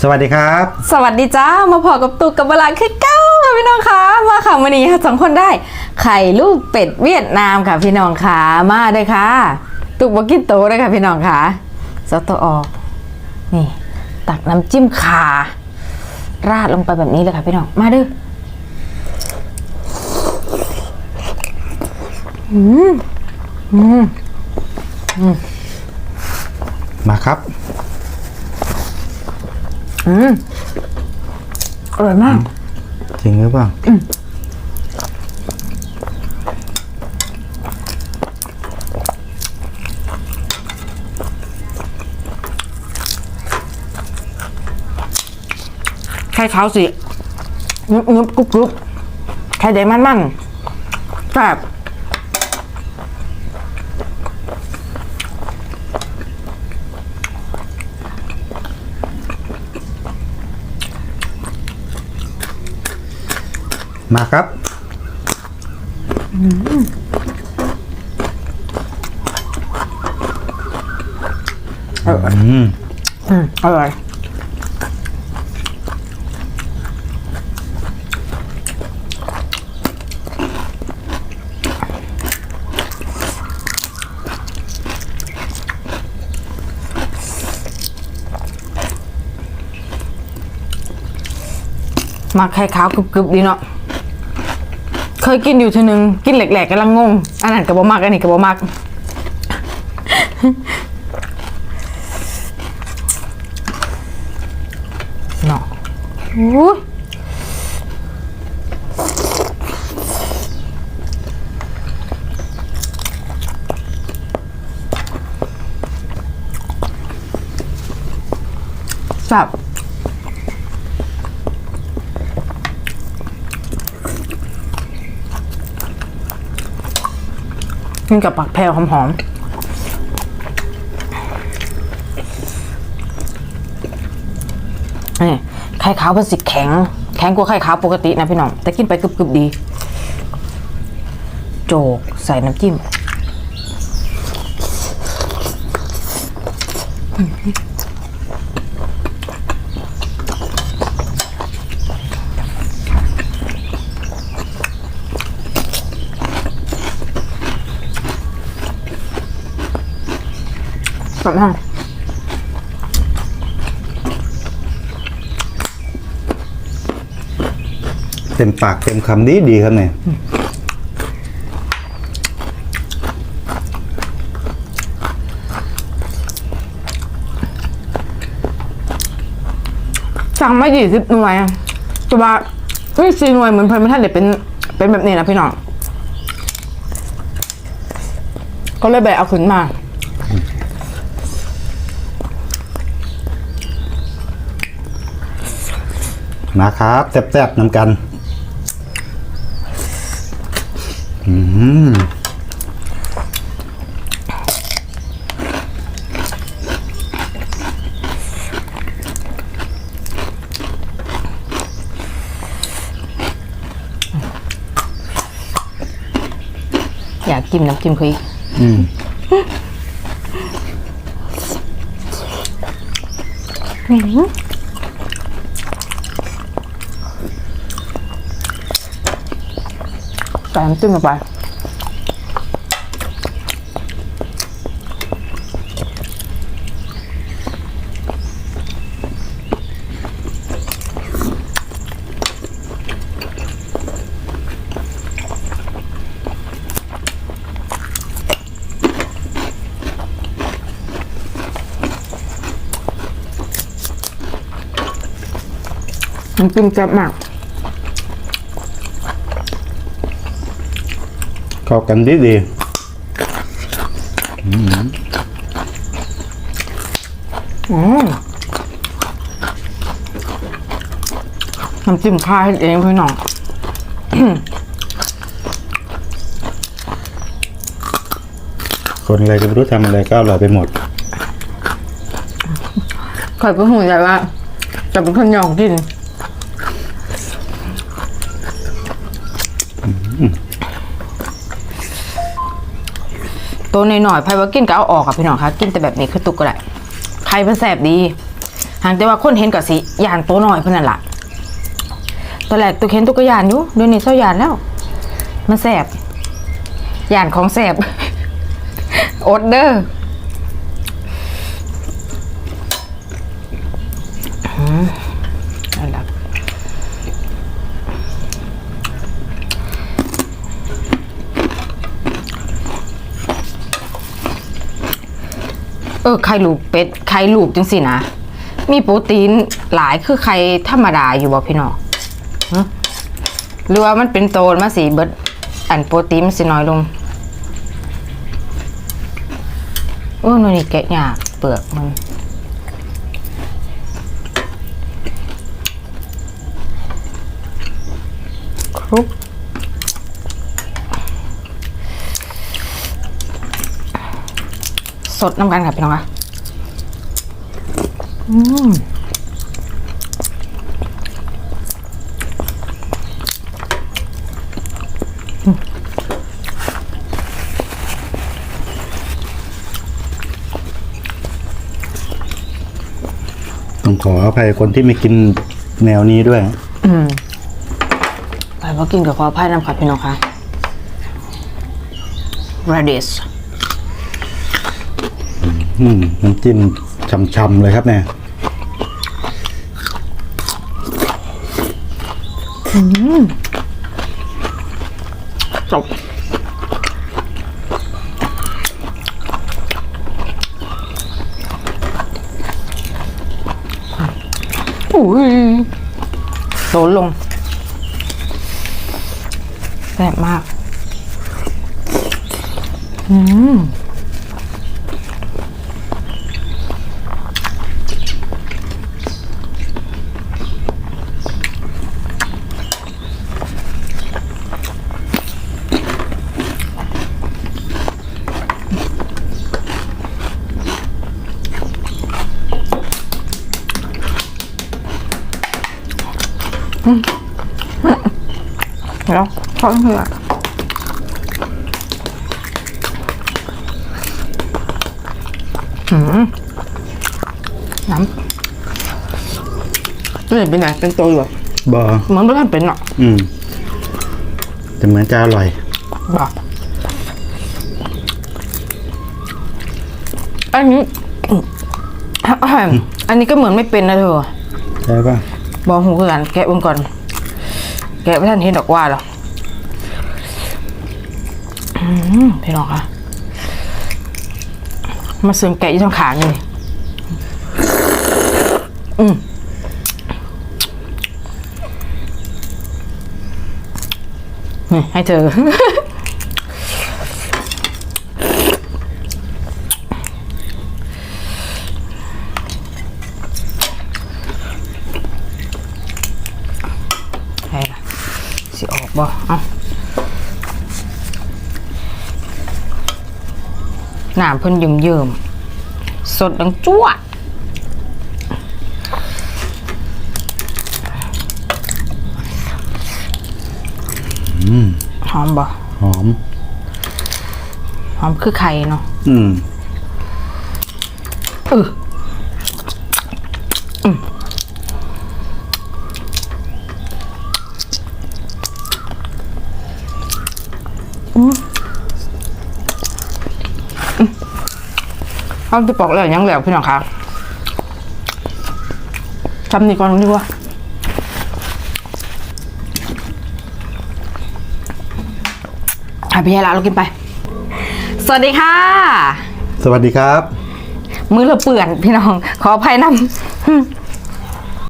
สวัสดีครับ สวัสดีจ้ามาพอกับตุกกับเวลาคือเก้าค่ะพี่น้องคะมาค่ะวันนี้ค่ะสองคนได้ ไข่ลูกเป็ดเวียดนามค่ะพี่น้องค่ะมาเลยค่ะ ตุกบอกกินโตเลยค่ะพี่น้องค่ะซอสตัวออกนี่ ตักน้ำจิ้มข่าราดลงไปแบบนี้เลยค่ะพี่น้องมาดูอืมอืมมาครับ อืมอร่อยมาก จริงหรือเปล่าไข่ขาวสิยุบยุบกรุบกรุบไข่แดงมันมันแซ่บ มาครับอืมอืมอร่อยมาไข่ขาวกรึบๆดีเนาะ เคยกินอยู่ทีนึง กินแหลกๆกำลังงง อันนั้นกับบมากอันนี้กับบมากเนาะอุ้ยสับ กินกับผักแพรวหอมๆนี่ไข่ขาวเป็นสิแข็ง แข็งกว่าไข่ขาวปกตินะพี่น้อง แต่กินไปกรึบๆดี โจกใส่น้ำจิ้ม แบบนั้นเต็มปากเต็มคำดีดีครับเนี่ยสั่งมายี่สิบหน่วยอะแต่ว่าไม่สี่หน่วยเหมือนเพิ่นไม่ทันเด็เป็นเป็นแบบนี้นะพี่น้อง ก็เลยไปเอาขึ้นมา มาครับแซ่บๆน้ำกันอืมอยากกินน้ำจิ้มคืออืม ส่น้ำจิ้มลงไปน้ำจิ้มแซ่บมาก เข้ากันดีดีอืมน้ำจิ้มคายเองพี่น้องคนอะไรก็ไม่รู้ทำอะไรก็อร่อยไปหมดคอยเป็นห่วงใหญ่ว่า จะเป็นคนหยองกิน ตัวหน่อยๆไพ่ว่ากินก็เอาออกอะพี่น้องคะกินแต่แบบนี้คือตุกก็ได้ไข่มันแสบดีหางแต่ว่าคนเห็นก็สิยานตัวน้อยเพิ่นนั่นละตอนแรกตุกเห็นตุกก็ยานอยู่เดี๋ยวนี้เศร้ายานแล้ว มันแสบยานของแสบอดเด้อร์มนั่นล่ะเออไข่ลูกเป็ดไข่ลูกจังสินะ มีโปรตีนหลายคือไข่ธรรมดาอยู่บ่พี่น้องหรือว่ามันเป็นโตนมาสีเบิดอันโปรตีนมันสิน้อยลงโอ้หนูนี่แกะยากเปลือกมันครุบ สดน้ำกันค่ะพี่น้องคะอืมต้องขออภัยคนที่ไม่กินแนวนี้ด้วย อืมไปว่ากินกับขออภัยน้ำค่ะพี่น้องค่ะ radish อืมน้ำจิ้มช่ำๆเลยครับเนี่ยจบอุ้ยโดนลงแซ่บมาก อืม เดี๋ยวทอดเหือหืมน้ำนี่เป็นไงเป็นตัวอยู่บอเหมือนไม่ทันเป็นหรอกอืม แต่เหมือนจะอร่อยบ่อันนี้อืมอันนี้ก็เหมือนไม่เป็นนะเธอ ใช่ป่ะ บอกหูคือกันแกะเบิ่งก่อน แกะไม่ทันเห็นดอกว่าหรอกพี่น้องคะมาเสริมแกะยี่ทางขานี่อืมนี่ให้เธอ ใช่ละสิ ออกบ่เอ้าน้ำเพิ่นเยิ้มเยิมๆสดดังจ้วดหอมบ่หอม หอมคือไข่เนาะอืมเอออืมอืมอืม เอาไปปอกแล้วยังแล้วพี่น้องคะจำนี่ก่อนดีกว่าอะพี่ยาละเรากินไป สวัสดีค่ะ สวัสดีครับ มือเราเปื่อนพี่น้อง ขออภัยนำ